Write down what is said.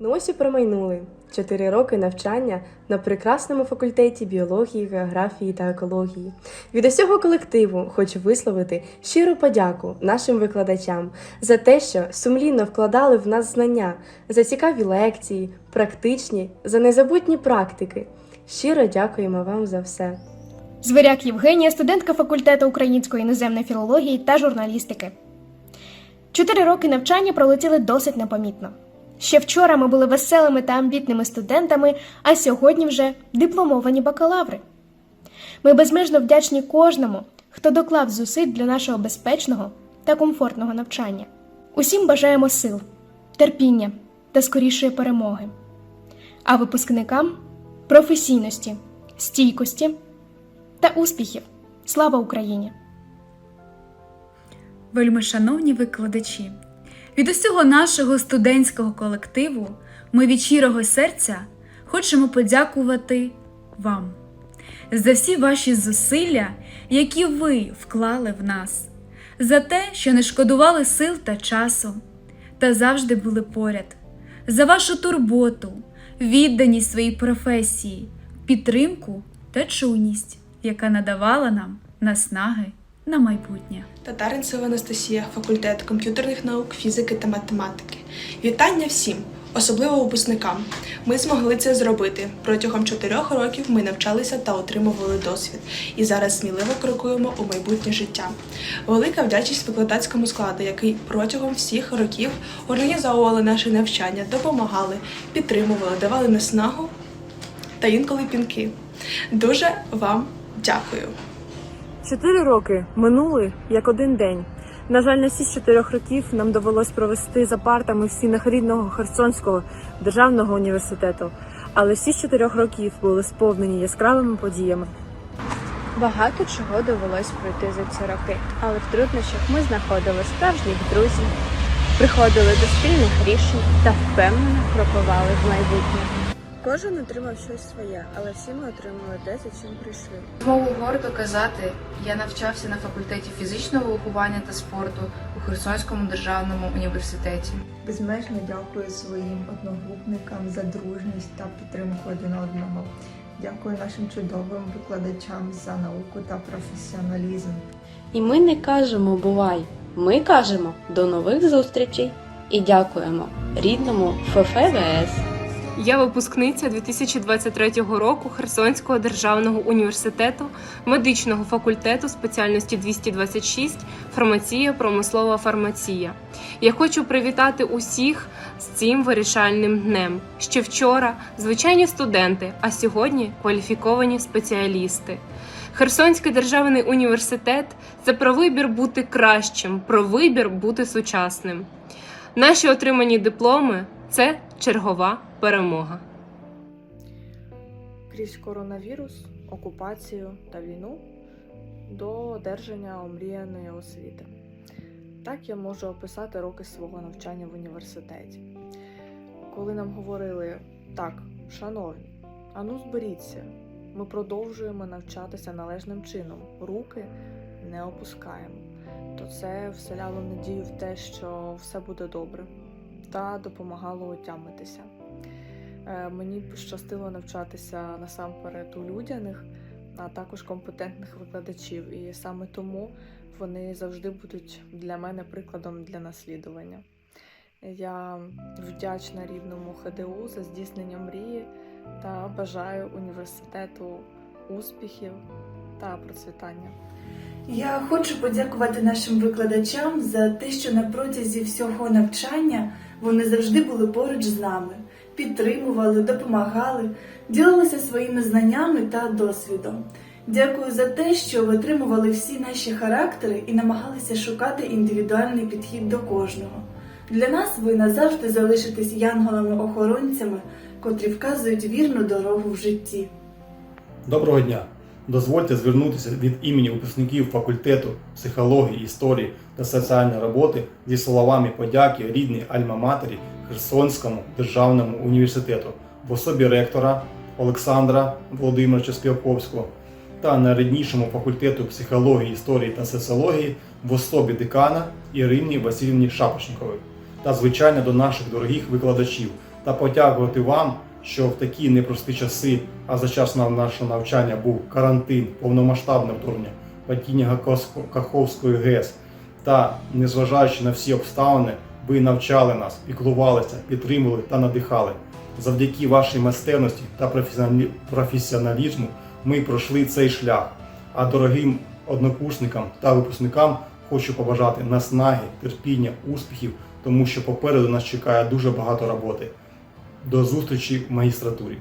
Ну ось і промайнули чотири роки навчання на прекрасному факультеті біології, географії та екології. Від усього колективу хочу висловити щиру подяку нашим викладачам за те, що сумлінно вкладали в нас знання, за цікаві лекції, практичні, за незабутні практики. Щиро дякуємо вам за все. Звиряк Євгенія, студентка факультету української іноземної філології та журналістики. Чотири роки навчання пролетіли досить непомітно. Ще вчора ми були веселими та амбітними студентами, а сьогодні вже дипломовані бакалаври. Ми безмежно вдячні кожному, хто доклав зусиль для нашого безпечного та комфортного навчання. Усім бажаємо сил, терпіння та скорішої перемоги. А випускникам професійності, стійкості та успіхів. Слава Україні! Вельмишановні викладачі, від усього нашого студентського колективу ми від щирого серця хочемо подякувати вам за всі ваші зусилля, які ви вклали в нас, за те, що не шкодували сил та часу, та завжди були поряд, за вашу турботу, відданість своїй професії, підтримку та чуйність, яка надавала нам наснаги на майбутнє. Татаринцева Анастасія, факультет комп'ютерних наук, фізики та математики. Вітання всім, особливо випускникам. Ми змогли це зробити. Протягом чотирьох років ми навчалися та отримували досвід, і зараз сміливо крокуємо у майбутнє життя. Велика вдячність викладацькому складу, який протягом всіх років організовували наше навчання, допомагали, підтримували, давали наснагу та інколи пінки. Дуже вам дякую. Чотири роки минули як один день. На жаль, не всі чотирьох років нам довелось провести за партами в стінах рідного Херсонського державного університету, але всі з чотирьох років були сповнені яскравими подіями. Багато чого довелось пройти за ці роки, але в труднощах ми знаходили справжніх друзів, приходили до спільних рішень та впевнено крокували в майбутнє. Кожен отримав щось своє, але всі ми отримали те, за чим прийшли. Можу гордо казати, я навчався на факультеті фізичного виховання та спорту у Херсонському державному університеті. Безмежно дякую своїм одногрупникам за дружність та підтримку один одного. Дякую нашим чудовим викладачам за науку та професіоналізм. І ми не кажемо бувай, ми кажемо до нових зустрічей і дякуємо рідному ФФВС. Я випускниця 2023 року Херсонського державного університету медичного факультету спеціальності 226 фармація, промислова фармація. Я хочу привітати усіх з цим вирішальним днем. Ще вчора звичайні студенти, а сьогодні кваліфіковані спеціалісти. Херсонський державний університет це про вибір бути кращим, про вибір бути сучасним. Наші отримані дипломи це чергова перемога. Крізь коронавірус, окупацію та війну до одержання омріяної освіти. Так я можу описати роки свого навчання в університеті. Коли нам говорили так, шановні, ану зберіться, ми продовжуємо навчатися належним чином, руки не опускаємо, то це вселяло надію в те, що все буде добре, та допомагало отямитися. Е, Мені пощастило навчатися насамперед у людяних, а також компетентних викладачів, і саме тому вони завжди будуть для мене прикладом для наслідування. Я вдячна рідному ХДУ за здійснення мрії та бажаю університету успіхів та процвітання. Я хочу подякувати нашим викладачам за те, що на протязі всього навчання вони завжди були поруч з нами, підтримували, допомагали, ділилися своїми знаннями та досвідом. Дякую за те, що витримували всі наші характери і намагалися шукати індивідуальний підхід до кожного. Для нас ви назавжди залишитесь янголами-охоронцями, котрі вказують вірну дорогу в житті. Доброго дня! Дозвольте звернутися від імені випускників факультету психології, історії та соціальної роботи зі словами подяки рідній Альма-Матері Херсонському державному університету в особі ректора Олександра Володимировича Співаковського та найріднішому факультету психології, історії та соціології в особі декана Ірині Васильівні Шапошникової та, звичайно, до наших дорогих викладачів. Та подякувати вам, що в такі непрості часи, а за час нашого навчання був карантин, повномасштабне вторгнення, падіння Каховської ГЕС. Та, незважаючи на всі обставини, ви навчали нас, піклувалися, підтримували та надихали. Завдяки вашій майстерності та професіоналізму ми пройшли цей шлях. А дорогим однокурсникам та випускникам хочу побажати наснаги, терпіння, успіхів, тому що попереду нас чекає дуже багато роботи. До зустрічі в магістратурі.